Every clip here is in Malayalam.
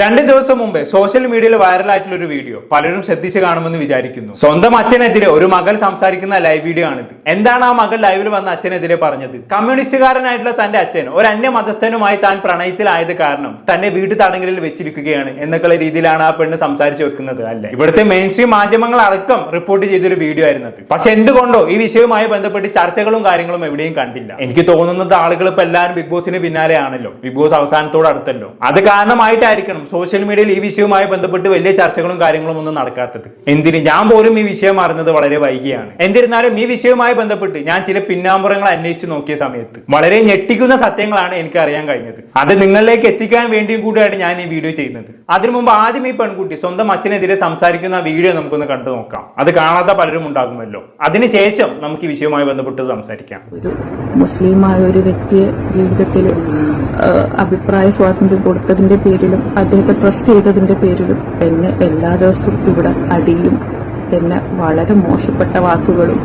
രണ്ട് ദിവസം മുമ്പ് സോഷ്യൽ മീഡിയയിൽ വൈറലായിട്ടുള്ള ഒരു വീഡിയോ പലരും ശ്രദ്ധിച്ച് കാണുമെന്ന് വിചാരിക്കുന്നു. സ്വന്തം അച്ഛനെതിരെ ഒരു മകൾ സംസാരിക്കുന്ന ലൈവ് വീഡിയോ ആണിത്. എന്താണ് ആ മകൾ ലൈവിൽ വന്ന അച്ഛനെതിരെ പറഞ്ഞത്? കമ്മ്യൂണിസ്റ്റുകാരനായിട്ടുള്ള തന്റെ അച്ഛൻ ഒരു അന്യ മതസ്ഥനുമായി താൻ പ്രണയത്തിലായത് കാരണം തന്നെ വീട്ടു തടങ്കലിൽ വെച്ചിരിക്കുകയാണ് എന്നൊക്കെയുള്ള രീതിയിലാണ് ആ പെണ്ണ് സംസാരിച്ചു വെക്കുന്നത് അല്ലെ? ഇവിടുത്തെ മെയിൻ സ്ട്രീം മാധ്യമങ്ങൾ അടക്കം റിപ്പോർട്ട് ചെയ്തൊരു വീഡിയോ ആയിരുന്നത് പക്ഷെ എന്തുകൊണ്ടോ ഈ വിഷയവുമായി ബന്ധപ്പെട്ട് ചർച്ചകളും കാര്യങ്ങളും എവിടെയും കണ്ടില്ല. എനിക്ക് തോന്നുന്നത് ആളുകൾ ഇപ്പൊ എല്ലാവരും ബിഗ് ബോസിന് പിന്നാലെയാണല്ലോ. ബിഗ് ബോസ് അവസാനത്തോട് അടുത്തല്ലോ അത് കാരണമായിട്ടായിരിക്കണം സോഷ്യൽ മീഡിയയിൽ ഈ വിഷയവുമായി ബന്ധപ്പെട്ട് വലിയ ചർച്ചകളും കാര്യങ്ങളും ഒന്നും നടക്കാത്തത്. എന്തിന്? ഞാൻ പോലും ഈ വിഷയം അറിഞ്ഞത് വളരെ വൈകിയാണ്. എന്നിരുന്നാലും ഈ വിഷയവുമായി ബന്ധപ്പെട്ട് ഞാൻ ചില പിന്നാമ്പുറങ്ങൾ അന്വേഷിച്ച് നോക്കിയ സമയത്ത് വളരെ ഞെട്ടിക്കുന്ന സത്യങ്ങളാണ് എനിക്ക് അറിയാൻ കഴിഞ്ഞത്. അത് നിങ്ങളിലേക്ക് എത്തിക്കാൻ വേണ്ടിയും കൂടിയാണ് ഞാൻ ഈ വീഡിയോ ചെയ്യുന്നത്. അതിനു മുമ്പ് ആദ്യം ഈ പെൺകുട്ടി സ്വന്തം അച്ഛനെതിരെ സംസാരിക്കുന്ന വീഡിയോ നമുക്കൊന്ന് കണ്ടു നോക്കാം. അത് കാണാത്ത പലരും ഉണ്ടാകുമല്ലോ. അതിനുശേഷം നമുക്ക് ഈ വിഷയവുമായി ബന്ധപ്പെട്ട് സംസാരിക്കാം. ഒരു മുസ്ലിമായ ഒരു വ്യക്തിയെ ജീവിതത്തിൽ അഭിപ്രായ സ്വാതന്ത്ര്യം കൊടുത്തതിന്റെ പേരിലും അദ്ദേഹത്തെ ട്രസ്റ്റ് ചെയ്തതിന്റെ പേരിലും എന്നെ എല്ലാ ദിവസവും ഇവിടെ അടിയും എന്നെ വളരെ മോശപ്പെട്ട വാക്കുകളും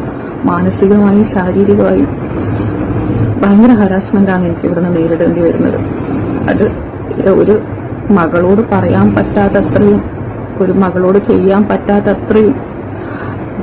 മാനസികമായും ശാരീരികമായും ഭയങ്കര ഹരാസ്മെന്റ് ആണ് എനിക്ക് ഇവിടുന്ന് നേരിടേണ്ടി വരുന്നത്. അത് ഒരു മകളോട് പറയാൻ പറ്റാത്തത്രയും ഒരു മകളോട് ചെയ്യാൻ പറ്റാത്തത്രയും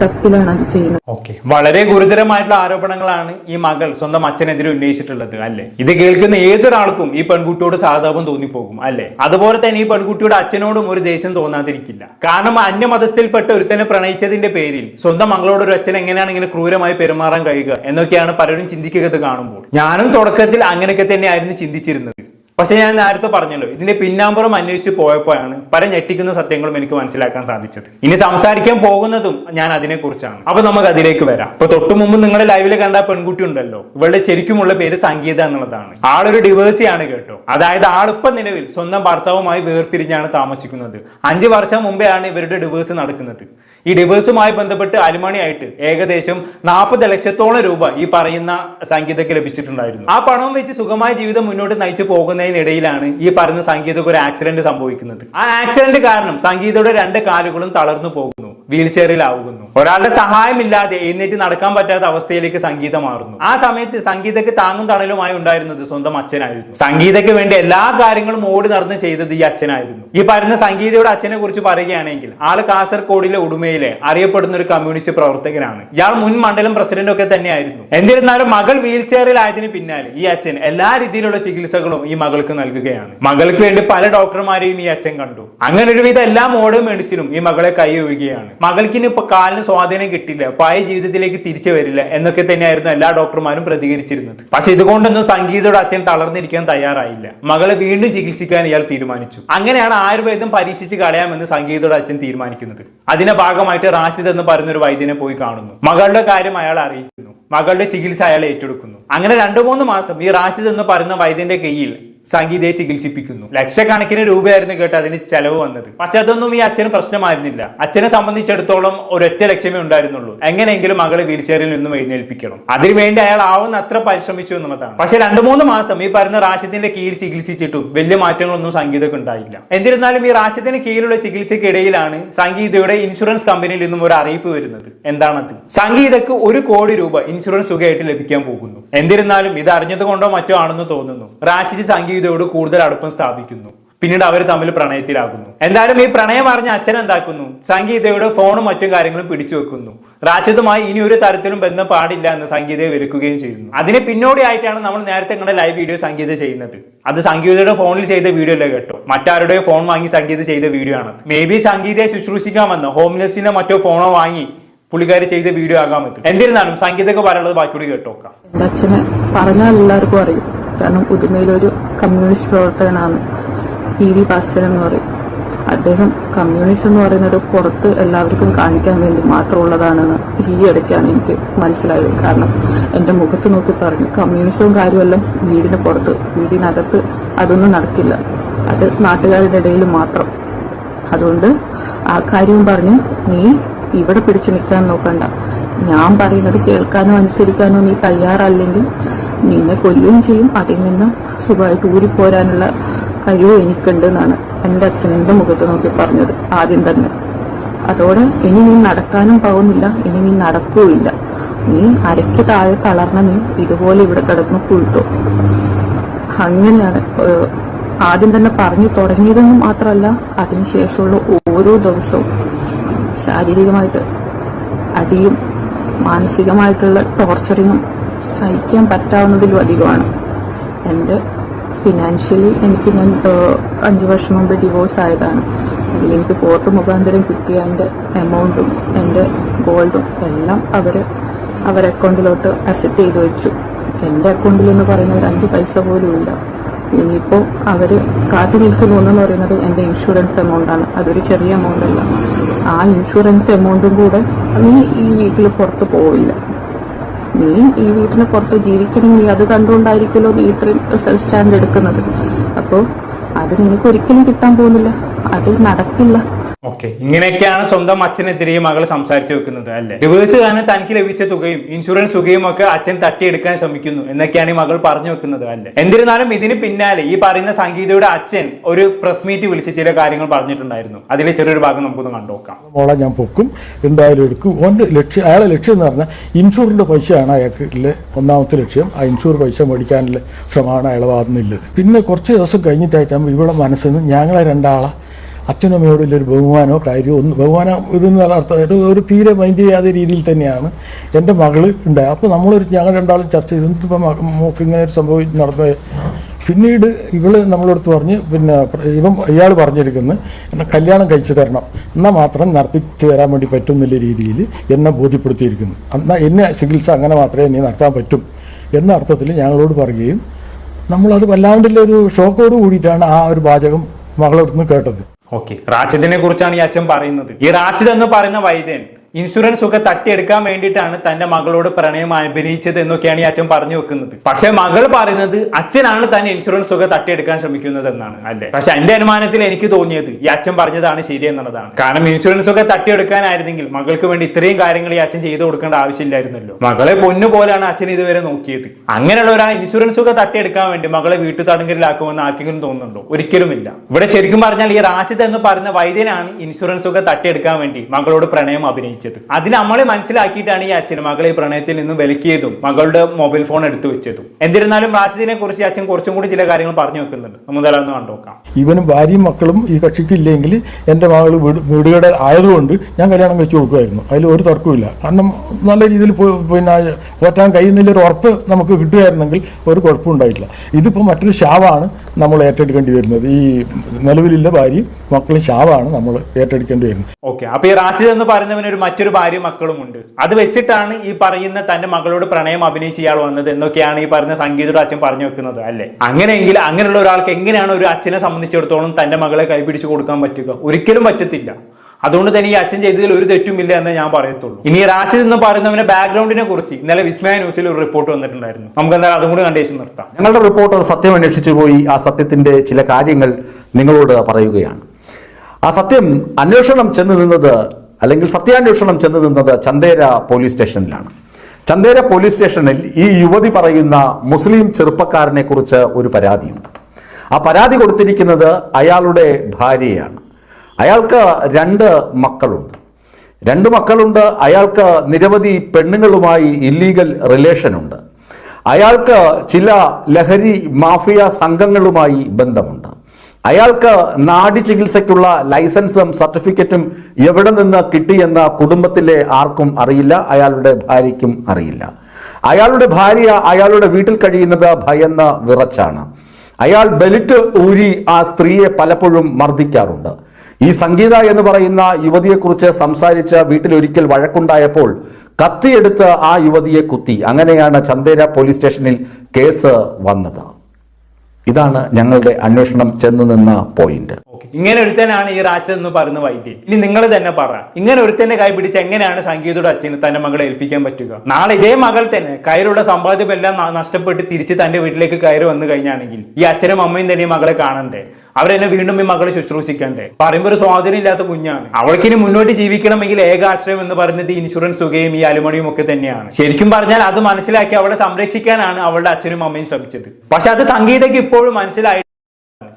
ഡപ്പിലാണ് അത് ചെയ്യുന്നത്. ഓക്കെ. വളരെ ഗുരുതരമായിട്ടുള്ള ആരോപണങ്ങളാണ് ഈ മകൾ സ്വന്തം അച്ഛനെതിരെ ഉന്നയിച്ചിട്ടുള്ളത് അല്ലെ? ഇത് കേൾക്കുന്ന ഏതൊരാൾക്കും ഈ പെൺകുട്ടിയോട് സഹതാപം തോന്നിപ്പോകും അല്ലെ? അതുപോലെ തന്നെ ഈ പെൺകുട്ടിയുടെ അച്ഛനോടും ഒരു ദേഷ്യം തോന്നാതിരിക്കില്ല. കാരണം അന്യമതസ്ഥയിൽപ്പെട്ട ഒരുത്തനെ പ്രണയിച്ചതിന്റെ പേരിൽ സ്വന്തം മകളോട് ഒരു അച്ഛൻ എങ്ങനെയാണ് ഇങ്ങനെ ക്രൂരമായി പെരുമാറാൻ കഴിയുക എന്നൊക്കെയാണ് പലരും ചിന്തിക്കുക കാണുമ്പോൾ. ഞാനും തുടക്കത്തിൽ അങ്ങനെയൊക്കെ തന്നെയായിരുന്നു ചിന്തിച്ചിരുന്നത്. പക്ഷെ ഞാൻ നേരത്തെ പറഞ്ഞല്ലോ ഇതിന്റെ പിന്നാമ്പുറം അന്വേഷിച്ച് പോയപ്പോഴാണ് പല ഞെട്ടിക്കുന്ന സത്യങ്ങളും എനിക്ക് മനസ്സിലാക്കാൻ സാധിച്ചത്. ഇനി സംസാരിക്കാൻ പോകുന്നതും ഞാൻ അതിനെക്കുറിച്ചാണ്. അപ്പൊ നമുക്ക് അതിലേക്ക് വരാം. ഇപ്പൊ തൊട്ടു മുമ്പ് നിങ്ങളുടെ ലൈവിൽ കണ്ട പെൺകുട്ടി ഉണ്ടല്ലോ. ഇവളുടെ ശരിക്കുമുള്ള പേര് സംഗീത എന്നുള്ളതാണ്. ആളൊരു ഡിവേഴ്സിയാണ് കേട്ടോ. അതായത് ആളിപ്പം നിലവിൽ സ്വന്തം ഭർത്താവുമായി വേർപിരിഞ്ഞാണ് താമസിക്കുന്നത്. അഞ്ചു വർഷം മുമ്പേ ആണ് ഇവരുടെ ഡിവേഴ്സ് നടക്കുന്നത്. ഈ ഡിവേഴ്സുമായി ബന്ധപ്പെട്ട് അലുമണിയായിട്ട് ഏകദേശം നാൽപ്പത് ലക്ഷത്തോളം രൂപ ഈ പറയുന്ന സംഗീതക്ക് ലഭിച്ചിട്ടുണ്ടായിരുന്നു. ആ പണം വെച്ച് സുഖമായ ജീവിതം മുന്നോട്ട് നയിച്ചു പോകുന്നതിനിടയിലാണ് ഈ പറയുന്ന സംഗീതക്ക് ഒരു ആക്സിഡന്റ് സംഭവിക്കുന്നത്. ആ ആക്സിഡന്റ് കാരണം സംഗീതയുടെ രണ്ട് കാലുകളും തളർന്നു പോകുന്നു വീൽ ചെയറിലാവുന്നു ഒരാളുടെ സഹായമില്ലാതെ എഴുന്നേറ്റ് നടക്കാൻ പറ്റാത്ത അവസ്ഥയിലേക്ക് സംഗീത മാറുന്നു. ആ സമയത്ത് സംഗീതക്ക് താങ്ങും തണലുമായി ഉണ്ടായിരുന്നത് സ്വന്തം അച്ഛനായിരുന്നു. സംഗീതയ്ക്ക് വേണ്ടി എല്ലാ കാര്യങ്ങളും ഓടി നടന്ന് ചെയ്തത് ഈ അച്ഛനായിരുന്നു. ഈ പറയുന്ന സംഗീതയുടെ അച്ഛനെ കുറിച്ച് പറയുകയാണെങ്കിൽ ആൾ കാസർഗോഡിലെ ഉടുമയിലെ അറിയപ്പെടുന്ന ഒരു കമ്മ്യൂണിസ്റ്റ് പ്രവർത്തകനാണ്. ഇയാൾ മുൻ മണ്ഡലം പ്രസിഡന്റ് ഒക്കെ തന്നെയായിരുന്നു. എന്നിരുന്നാലും മകൾ വീൽ ചെയറിലായതിനു പിന്നാലെ ഈ അച്ഛൻ എല്ലാ രീതിയിലുള്ള ചികിത്സകളും ഈ മകൾക്ക് നൽകുകയാണ്. മകൾക്ക് വേണ്ടി പല ഡോക്ടർമാരെയും ഈ അച്ഛൻ കണ്ടു. അങ്ങനെ ഒരുവിധം എല്ലാ മോഡേൺ മെഡിസിനും ഈ മകളെ കൈയൊഴുകയാണ്. ഇനി ഇപ്പൊ കാലിന് സ്വാധീനം കിട്ടില്ല പഴയ ജീവിതത്തിലേക്ക് തിരിച്ചു വരില്ല എന്നൊക്കെ തന്നെയായിരുന്നു എല്ലാ ഡോക്ടർമാരും പ്രതികരിച്ചിരുന്നത്. പക്ഷെ ഇതുകൊണ്ടൊന്നും സംഗീതയുടെ അച്ഛൻ തളർന്നിരിക്കാൻ തയ്യാറായില്ല. മകളെ വീണ്ടും ചികിത്സിക്കാൻ ഇയാൾ തീരുമാനിച്ചു. അങ്ങനെയാണ് ആയുർവേദം പരീക്ഷിച്ച് കളയാമെന്ന് സംഗീതയുടെ അച്ഛൻ തീരുമാനിക്കുന്നത്. അതിന്റെ ഭാഗമായിട്ട് റാഷിദ് എന്ന് പറയുന്ന ഒരു വൈദ്യനെ പോയി കാണുന്നു. മകളുടെ കാര്യം അയാൾ അറിയിക്കുന്നു. മകളുടെ ചികിത്സ അയാൾ ഏറ്റെടുക്കുന്നു. അങ്ങനെ രണ്ടു മൂന്ന് മാസം ഈ റാഷിദ് എന്ന് പറയുന്ന വൈദ്യന്റെ കീഴിൽ സംഗീതയെ ചികിത്സിപ്പിക്കുന്നു. ലക്ഷക്കണക്കിന് രൂപയായിരുന്നു കേട്ടോ അതിന് ചെലവ് വന്നത്. പക്ഷെ അതൊന്നും ഈ അച്ഛന് പ്രശ്നമായിരുന്നില്ല. അച്ഛനെ സംബന്ധിച്ചിടത്തോളം ഒരൊറ്റ ലക്ഷ്യമേ ഉണ്ടായിരുന്നുള്ളൂ. എങ്ങനെയെങ്കിലും മകളെ വീൽ ചെയറിൽ നിന്നും എഴുന്നേൽപ്പിക്കണം. അതിനുവേണ്ടി അയാൾ ആവുന്ന അത്ര പരിശ്രമിച്ചു എന്നുള്ളതാണ്. പക്ഷെ രണ്ടു മൂന്ന് മാസം ഈ പറയുന്ന റാഷിദിന്റെ കീഴിൽ ചികിത്സിച്ചിട്ടും വലിയ മാറ്റങ്ങളൊന്നും സംഗീതക്ക് ഉണ്ടായില്ല. എന്നിരുന്നാലും ഈ റാഷിദിന് കീഴിലുള്ള ചികിത്സയ്ക്കിടയിലാണ് സംഗീതയുടെ ഇൻഷുറൻസ് കമ്പനിയിൽ നിന്നും ഒരു അറിയിപ്പ് വരുന്നത്. എന്താണത്? സംഗീതക്ക് ഒരു കോടി രൂപ ഇൻഷുറൻസ് തുകയായിട്ട് ലഭിക്കാൻ പോകുന്നു. എന്നിരുന്നാലും ഇത് അറിഞ്ഞത് കൊണ്ടോ മറ്റോ ആണെന്ന് തോന്നുന്നു. റാഷിദ് സംഗീതയോട് കൂടുതൽ അടുപ്പം സ്ഥാപിക്കുന്നു. പിന്നീട് അവർ തമ്മിൽ പ്രണയത്തിലാകുന്നു. എന്തായാലും ഈ പ്രണയം അറിഞ്ഞ അച്ഛൻ എന്താക്കുന്നു? സംഗീതയുടെ ഫോണും മറ്റും കാര്യങ്ങളും പിടിച്ചു വെക്കുന്നു. റാഷിദുമായി ഇനി ഒരു തരത്തിലും ബന്ധം പാടില്ല എന്ന് സംഗീതയെ വിലക്കുകയും ചെയ്യുന്നു. അതിന് പിന്നോടിയായിട്ടാണ് നമ്മൾ നേരത്തെ കണ്ട ലൈവ് വീഡിയോ സംഗീത ചെയ്യുന്നത്. അത് സംഗീതയുടെ ഫോണിൽ ചെയ്ത വീഡിയോ അല്ല കേട്ടോ? മറ്റാരുടെ ഫോൺ വാങ്ങി സംഗീത ചെയ്ത വീഡിയോ ആണ് മേ ബി സംഗീതയെ ശുശ്രൂഷിക്കാമെന്ന് ഹോംലെസിന്റെ മറ്റോ ഫോണോ വാങ്ങി പുള്ളിക്കാരി ചെയ്ത വീഡിയോ ആകാൻ പറ്റും എന്നിരുന്നാലും സംഗീതക്ക് പറയാനുള്ളത് ബാക്കിയോട് കേട്ടോക്കാം. പറഞ്ഞാൽ എല്ലാവർക്കും അറിയും. കാരണം പുതുമയിലൊരു കമ്മ്യൂണിസ്റ്റ് പ്രവർത്തകനാണ് ഇ വി ഭാസ്കരൻ എന്ന് പറയും. അദ്ദേഹം കമ്മ്യൂണിസ്റ്റ് എന്ന് പറയുന്നത് പുറത്ത് എല്ലാവർക്കും കാണിക്കാൻ വേണ്ടി മാത്രമുള്ളതാണെന്ന് ഈ ഇടയ്ക്കാണ് എനിക്ക് മനസ്സിലായത്. കാരണം എന്റെ മുഖത്ത് നോക്കി പറഞ്ഞു കമ്മ്യൂണിസവും കാര്യമെല്ലാം വീടിന് പുറത്ത് വീടിനകത്ത് അതൊന്നും നടക്കില്ല. അത് നാട്ടുകാരുടെ ഇടയിൽ മാത്രം. അതുകൊണ്ട് ആ കാര്യവും പറഞ്ഞ് നീ ഇവിടെ പിടിച്ചു നിൽക്കാൻ നോക്കണ്ട. ഞാൻ പറയുന്നത് കേൾക്കാനോ അനുസരിക്കാനോ നീ തയ്യാറല്ലെങ്കിൽ നിന്നെ കൊല്ലുകയും ചെയ്യും. അതിൽ നിന്ന് സുഖമായിട്ട് ഊരിപ്പോരാനുള്ള കഴിവ് എനിക്കുണ്ട് എന്നാണ് എന്റെ മുഖത്ത് നോക്കി പറഞ്ഞത് ആദ്യം തന്നെ. അതോടെ ഇനി നീ നടക്കാനും പോകുന്നില്ല ഇനി നീ നടക്കുകയില്ല നീ അരയ്ക്ക് താഴെ തളർന്ന നീ ഇതുപോലെ ഇവിടെ കിടന്ന് പുഴുത്തോ അങ്ങനെയാണ് ആദ്യം തന്നെ പറഞ്ഞു തുടങ്ങിയതെന്ന് മാത്രമല്ല അതിനുശേഷമുള്ള ഓരോ ദിവസവും ശാരീരികമായിട്ട് അടിയും മാനസികമായിട്ടുള്ള ടോർച്ചറിങ്ങും സഹിക്കാൻ പറ്റാവുന്നതിലും അധികമാണ്. എന്റെ ഫിനാൻഷ്യലി എനിക്ക് ഞാൻ അഞ്ചു വർഷം മുമ്പ് ഡിവോഴ്സ് ആയതാണ്. അതിൽ എനിക്ക് കോർട്ട് മുഖാന്തരം കിട്ടിയ എന്റെ എമൗണ്ടും എന്റെ ഗോൾഡും എല്ലാം അവർ അവർ അക്കൗണ്ടിലോട്ട് അസെറ്റ് ചെയ്തു വെച്ചു. എന്റെ അക്കൗണ്ടിൽ എന്ന് പറയുന്നത് അഞ്ച് പൈസ പോലും ഇല്ല. ഇനിയിപ്പോൾ അവർ കാത്തു നിൽക്കുന്നു എന്ന് പറയുന്നത് എന്റെ ഇൻഷുറൻസ് എമൗണ്ടാണ് അതൊരു ചെറിയ എമൗണ്ട് അല്ല. ആ ഇൻഷുറൻസ് എമൗണ്ടും കൂടെ നീ ഈ വീട്ടിൽ പുറത്ത് പോവില്ല. നീ ഈ വീട്ടിന് പുറത്ത് ജീവിക്കണം നീ അത് കണ്ടുകൊണ്ടായിരിക്കുമല്ലോ നീ ഇത്രയും സെൽഫ് സ്റ്റാൻഡ് എടുക്കുന്നത്. അപ്പോൾ അത് നിനക്ക് ഒരിക്കലും കിട്ടാൻ പോകുന്നില്ല. അത് നടക്കില്ല. ഓക്കെ. ഇങ്ങനെയൊക്കെയാണ് സ്വന്തം അച്ഛനെതിരെ മകൾ സംസാരിച്ചു വെക്കുന്നത് അല്ലെ? ഡിവേഴ്സ് കാരണം തനിക്ക് ലഭിച്ച തുകയും ഇൻഷുറൻസ് തുകയും ഒക്കെ അച്ഛൻ തട്ടിയെടുക്കാൻ ശ്രമിക്കുന്നു എന്നൊക്കെയാണ് ഈ മകൾ പറഞ്ഞു വെക്കുന്നത് അല്ലെ? എന്നിരുന്നാലും ഇതിന് പിന്നാലെ ഈ പറയുന്ന സംഗീതയുടെ അച്ഛൻ ഒരു പ്രസ് മീറ്റ് വിളിച്ച് ചില കാര്യങ്ങൾ പറഞ്ഞിട്ടുണ്ടായിരുന്നു. അതിലെ ചെറിയൊരു ഭാഗം നമുക്കൊന്ന് കണ്ടുനോക്കാം മോളെ ഞാൻ പൊക്കും. എന്തായാലും എടുക്കും ഓന്റെ ലക്ഷ്യം അയാളെ ലക്ഷ്യം എന്ന് പറഞ്ഞാൽ ഇൻഷുറിന്റെ പൈസയാണ് അയാൾക്ക് ഒന്നാമത്തെ ലക്ഷ്യം. ആ ഇൻഷുർ പൈസ മേടിക്കാനുള്ള ശ്രമമാണ് അയാളെ വാർന്നില്ലത് പിന്നെ കുറച്ച് ദിവസം കഴിഞ്ഞിട്ടായിട്ടാകുമ്പോൾ ഇവിടെ മനസ്സിൽ നിന്ന് ഞങ്ങളെ രണ്ടാളെ അച്ഛനും അമ്മയോടുള്ള ഒരു ബഹുമാനമോ കാര്യമോ ഒന്നും ബഹുമാനം ഇതെന്ന് അർത്ഥമായിട്ട് ഒരു തീരെ മൈൻഡ് ചെയ്യാതെ രീതിയിൽ തന്നെയാണ്. എന്റെ മകൾ ഉണ്ടായത് അപ്പോൾ നമ്മളൊരു ഞങ്ങൾ രണ്ടാളും ചർച്ച ചെയ്ത്. എന്നിട്ടിപ്പോൾ മോക്ക് ഇങ്ങനെ ഒരു സംഭവം നടന്നു പിന്നീട് ഇവൾ നമ്മളടുത്ത് പറഞ്ഞ് പിന്നെ ഇവൻ ഇയാൾ പറഞ്ഞിരിക്കുന്നത് എന്നെ കല്യാണം കഴിച്ചു തരണം. എന്നാൽ മാത്രം നടത്തിച്ചു തരാൻ വേണ്ടി പറ്റും എന്നുള്ള രീതിയിൽ എന്നെ ബോധ്യപ്പെടുത്തിയിരിക്കുന്നു. എന്നാൽ എന്നെ ചികിത്സ അങ്ങനെ മാത്രമേ ഇനി നടത്താൻ പറ്റും. എന്ന അർത്ഥത്തിൽ ഞങ്ങളോട് പറയുകയും നമ്മളത് വല്ലാണ്ടുള്ള ഒരു ഷോക്കോട് കൂടിയിട്ടാണ് ആ ഒരു വാചകം മകളടുത്ത് കേട്ടത്. ഓക്കെ റാഷിദിനെ കുറിച്ചാണ് ഈ അച്ഛൻ പറയുന്നത്. ഈ റാഷിദ് എന്ന് പറയുന്ന വൈദ്യൻ ഇൻഷുറൻസ് ഒക്കെ തട്ടിയെടുക്കാൻ വേണ്ടിയിട്ടാണ് തന്റെ മകളോട് പ്രണയം അഭിനയിച്ചത് എന്നൊക്കെയാണ് ഈ അച്ഛൻ പറഞ്ഞു വെക്കുന്നത്. പക്ഷെ മകൾ പറയുന്നത് അച്ഛനാണ് തന്നെ ഇൻഷുറൻസ് ഒക്കെ തട്ടിയെടുക്കാൻ ശ്രമിക്കുന്നത് എന്നാണ് അല്ലെ? പക്ഷെ എന്റെ അനുമാനത്തിൽ എനിക്ക് തോന്നിയത് ഈ അച്ഛൻ പറഞ്ഞതാണ് ശരി എന്നുള്ളതാണ്. കാരണം ഇൻഷുറൻസ് ഒക്കെ തട്ടിയെടുക്കാനായിരുന്നെങ്കിൽ മകൾക്ക് വേണ്ടി ഇത്രയും കാര്യങ്ങൾ ഈ അച്ഛൻ ചെയ്തു കൊടുക്കേണ്ട ആവശ്യമില്ലായിരുന്നല്ലോ. മകളെ പൊന്നു പോലെയാണ് അച്ഛൻ ഇതുവരെ നോക്കിയത്. അങ്ങനെയുള്ള ഒരാൾ ഇൻഷുറൻസ് ഒക്കെ തട്ടിയെടുക്കാൻ വേണ്ടി മകളെ വീട്ടു തടങ്കലിലാക്കുമെന്ന് ആർക്കെങ്കിലും തോന്നുന്നുണ്ടോ? ഒരിക്കലുമില്ല. ഇവിടെ ശരിക്കും പറഞ്ഞാൽ ഈ റാഷിദ് എന്ന് പറയുന്ന വൈദ്യനാണ് ഇൻഷുറൻസ് ഒക്കെ തട്ടിയെടുക്കാൻ വേണ്ടി മകളോട് പ്രണയം അഭിനയിച്ചത്. അതിന് നമ്മളെ മനസ്സിലാക്കിയിട്ടാണ് ഈ അച്ഛൻ മകളെ ഈ പ്രണയത്തിൽ നിന്നും വിലക്കിയതും മകളുടെ മൊബൈൽ ഫോൺ എടുത്തു വെച്ചതും. എന്നിരുന്നാലും റാഷിദിനെ കുറിച്ച് അച്ഛൻ കുറച്ചും കൂടി ചില കാര്യങ്ങൾ പറഞ്ഞു വെക്കുന്നുണ്ട്. നമുക്ക് കണ്ടു കണ്ടുനോക്കാം ഇവനും ഭാര്യയും മക്കളും ഈ കക്ഷിക്ക് ഇല്ലെങ്കിൽ എന്റെ മകൾ വീട് വീടുകട ആയതുകൊണ്ട് ഞാൻ കല്യാണം വെച്ച് കൊടുക്കുമായിരുന്നു. അതിൽ ഒരു തർക്കമില്ല കാരണം നല്ല രീതിയിൽ പിന്നെ പോറ്റാൻ കഴിയുന്നില്ല ഒരു ഉറപ്പ് നമുക്ക് കിട്ടുകയായിരുന്നെങ്കിൽ ഒരു കുഴപ്പം ഉണ്ടായിട്ടില്ല. ഇതിപ്പോൾ മറ്റൊരു ശാവാണ് നമ്മൾ ഏറ്റെടുക്കേണ്ടി വരുന്നത്. ഈ നിലവിലുള്ള ഭാര്യയും മക്കളും ശാവാണ് നമ്മൾ ഏറ്റെടുക്കേണ്ടി വരുന്നത്. ഓക്കെ. അപ്പൊ ഈ റാഷിദ് എന്ന് പറയുന്നവന് ഒരു മറ്റൊരു ഭാര്യ മക്കളുമുണ്ട് അത് വെച്ചിട്ടാണ് ഈ പറയുന്ന തന്റെ മകളോട് പ്രണയം അഭിനയിച്ച് ഇയാൾ വന്നത് എന്നൊക്കെയാണ് ഈ പറയുന്ന സംഗീതയുടെ അച്ഛൻ പറഞ്ഞു വെക്കുന്നത് അല്ലെ? അങ്ങനെയെങ്കിൽ അങ്ങനെയുള്ള ഒരാൾക്ക് എങ്ങനെയാണ് ഒരു അച്ഛനെ സംബന്ധിച്ചിടത്തോളം തന്റെ മകളെ കൈപിടിച്ച് കൊടുക്കാൻ പറ്റുക? ഒരിക്കലും പറ്റത്തില്ല. അതുകൊണ്ട് തന്നെ ഈ അച്ഛൻ ചെയ്തതിൽ ഒരു തെറ്റുമില്ല എന്ന് ഞാൻ പറയത്തുള്ളൂ. ഇനി റാഷിദ് എന്ന് പറയുന്നവന്റെ ബാക്ക്ഗ്രൗണ്ടിനെ കുറിച്ച് ഇന്നലെ വിസ്മയ ന്യൂസിൽ ഒരു റിപ്പോർട്ട് വന്നിട്ടുണ്ടായിരുന്നു. നമുക്ക് എന്തായാലും അതും കൂടി കണ്ടേച്ച് നിർത്താം. ഞങ്ങളുടെ റിപ്പോർട്ടർ സത്യം അന്വേഷിച്ചു പോയി. ആ സത്യത്തിന്റെ ചില കാര്യങ്ങൾ നിങ്ങളോട് പറയുകയാണ്. ആ സത്യം അന്വേഷണം ചെന്ന് നിന്നത് അല്ലെങ്കിൽ സത്യാന്വേഷണം ചെന്ന് നിന്നത് ചന്ദേര പോലീസ് സ്റ്റേഷനിലാണ്. ചന്ദേര പോലീസ് സ്റ്റേഷനിൽ ഈ യുവതി പറയുന്ന മുസ്ലിം ചെറുപ്പക്കാരനെ കുറിച്ച് ഒരു പരാതിയുണ്ട്. ആ പരാതി കൊടുത്തിരിക്കുന്നത് അയാളുടെ ഭാര്യയാണ്. അയാൾക്ക് രണ്ട് മക്കളുണ്ട്. രണ്ട് മക്കളുണ്ട് അയാൾക്ക് നിരവധി പെണ്ണുങ്ങളുമായി ഇല്ലീഗൽ റിലേഷനുണ്ട് അയാൾക്ക് ചില ലഹരി മാഫിയ സംഘങ്ങളുമായി ബന്ധമുണ്ട്. അയാൾക്ക് നാഡി ചികിത്സയ്ക്കുള്ള ലൈസൻസും സർട്ടിഫിക്കറ്റും എവിടെ നിന്ന് കിട്ടിയെന്ന് കുടുംബത്തിലെ ആർക്കും അറിയില്ല അയാളുടെ ഭാര്യയ്ക്കും അറിയില്ല. അയാളുടെ ഭാര്യ അയാളുടെ വീട്ടിൽ കഴിയുന്നത് ഭയന്ന് വിറച്ചാണ്. അയാൾ ബെലിറ്റ് ഊരി ആ സ്ത്രീയെ പലപ്പോഴും മർദ്ദിക്കാറുണ്ട്. ഈ സംഗീത എന്ന് പറയുന്ന യുവതിയെക്കുറിച്ച് സംസാരിച്ച് വീട്ടിൽ ഒരിക്കൽ വഴക്കുണ്ടായപ്പോൾ കത്തിയെടുത്ത് ആ യുവതിയെ കുത്തി. അങ്ങനെയാണ് ചന്ദേര പോലീസ് സ്റ്റേഷനിൽ കേസ് വന്നത്. ഇതാണ് ഞങ്ങളുടെ അന്വേഷണം ചെന്നു നിന്ന പോയിന്റ്. ഓക്കെ ഇങ്ങനെ ഒരുത്തനാണ് ഈ റാഷിദ് എന്ന് പറയുന്ന വൈദ്യൻ. ഇനി നിങ്ങൾ തന്നെ പറ. ഇങ്ങനെ ഒരുത്തന്റെ കൈ പിടിച്ച് എങ്ങനെയാണ് സംഗീതയുടെ അച്ഛന് തന്റെ മകളെ ഏൽപ്പിക്കാൻ പറ്റുക? നാളെ ഇതേ മകൾ തന്നെ കയ്യിലുള്ള സമ്പാദ്യം എല്ലാം നഷ്ടപ്പെട്ട് തിരിച്ച് തന്റെ വീട്ടിലേക്ക് കയറി വന്നു കഴിഞ്ഞാണെങ്കിൽ ഈ അച്ഛനും അമ്മയും തന്നെ മകളെ കാണണ്ടേ? അവരെന്നെ വീണ്ടും ഈ മകളെ ശുശ്രൂഷിക്കണ്ടേ? പറയുമ്പോൾ ഒരു സ്വാധീനം ഇല്ലാത്ത കുഞ്ഞാണ്. അവൾക്ക് ഇനി മുന്നോട്ട് ജീവിക്കണമെങ്കിൽ ഏകാശ്രയം എന്ന് പറയുന്നത് ഇൻഷുറൻസ് തുകയും ഈ അലുമണിയും ഒക്കെ തന്നെയാണ്. ശരിക്കും പറഞ്ഞാൽ അത് മനസ്സിലാക്കി അവളെ സംരക്ഷിക്കാനാണ് അവളുടെ അച്ഛനും അമ്മയും ശ്രമിച്ചത്. പക്ഷെ അത് സംഗീതയ്ക്ക് ഇപ്പോഴും മനസ്സിലായി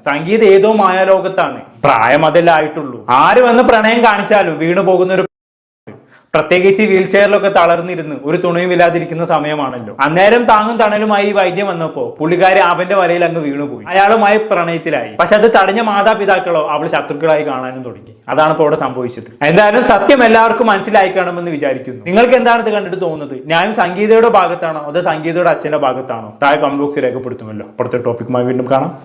സംഗീത ഏതോ മായാലോകത്താണ് പ്രായം അതല്ലായിട്ടുള്ളൂ ആര് വന്ന് പ്രണയം കാണിച്ചാലും വീണു പോകുന്ന ഒരു പ്രത്യേകിച്ച് വീൽ ചെയറിലൊക്കെ തളർന്നിരുന്ന് ഒരു തുണിയും ഇല്ലാതിരിക്കുന്ന സമയമാണല്ലോ. അന്നേരം താങ്ങും തണലുമായി ഈ വൈദ്യം വന്നപ്പോ പുള്ളിക്കാരി അവന്റെ വലയിൽ അങ്ങ് വീണുപോയി അയാളുമായി പ്രണയത്തിലായി. പക്ഷെ അത് തടഞ്ഞ മാതാപിതാക്കളോ അവൾ ശത്രുക്കളായി കാണാനും തുടങ്ങി. അതാണ് ഇപ്പോൾ ഇവിടെ സംഭവിച്ചത്. എന്തായാലും സത്യം എല്ലാവർക്കും മനസ്സിലായി കാണുമെന്ന് വിചാരിക്കുന്നു. നിങ്ങൾക്ക് എന്താണ് ഇത് കണ്ടിട്ട് തോന്നുന്നത്? ഞാനും സംഗീതയുടെ ഭാഗത്താണോ? അതോ സംഗീതയുടെ അച്ഛന്റെ ഭാഗത്താണോ? താഴെ കമന്റ് ബോക്സിൽ രേഖപ്പെടുത്തുമല്ലോ. അപ്പുറത്തെ ടോപ്പിക്കുമായി വീണ്ടും കാണാം.